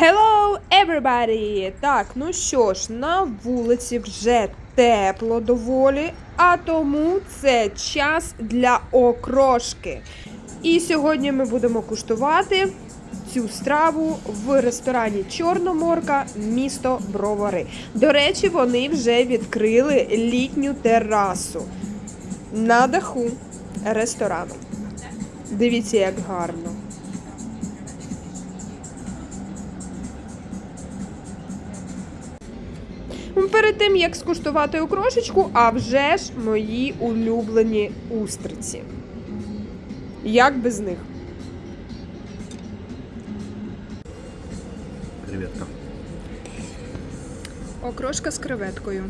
Hello, everybody! Так, ну що ж, на вулиці вже тепло доволі, а тому це час для окрошки. І сьогодні ми будемо куштувати цю страву в ресторані Чорноморка, місто Бровари. До речі, вони вже відкрили літню терасу на даху ресторану. Дивіться, як гарно. Перед тим як скуштувати окрошечку, а вже ж мої улюблені устриці. Як без них? Креветка. Окрошка з креветкою.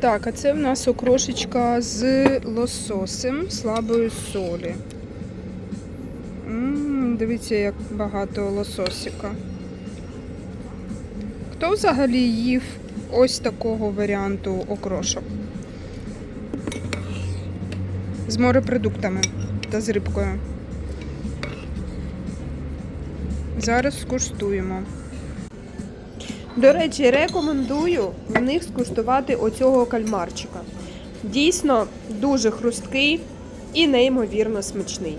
Так, а це в нас окрошечка з лососем слабої солі. М дивіться, як багато лососика. Хто взагалі їв ось такого варіанту окрошок? З морепродуктами та з рибкою. Зараз скуштуємо. До речі, рекомендую в них скуштувати оцього кальмарчика. Дійсно дуже хрусткий і неймовірно смачний.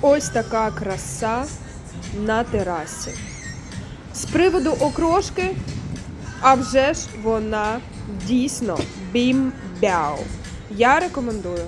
Ось така краса на терасі. З приводу окрошки, а вже ж вона дійсно бім-бяу. Я рекомендую.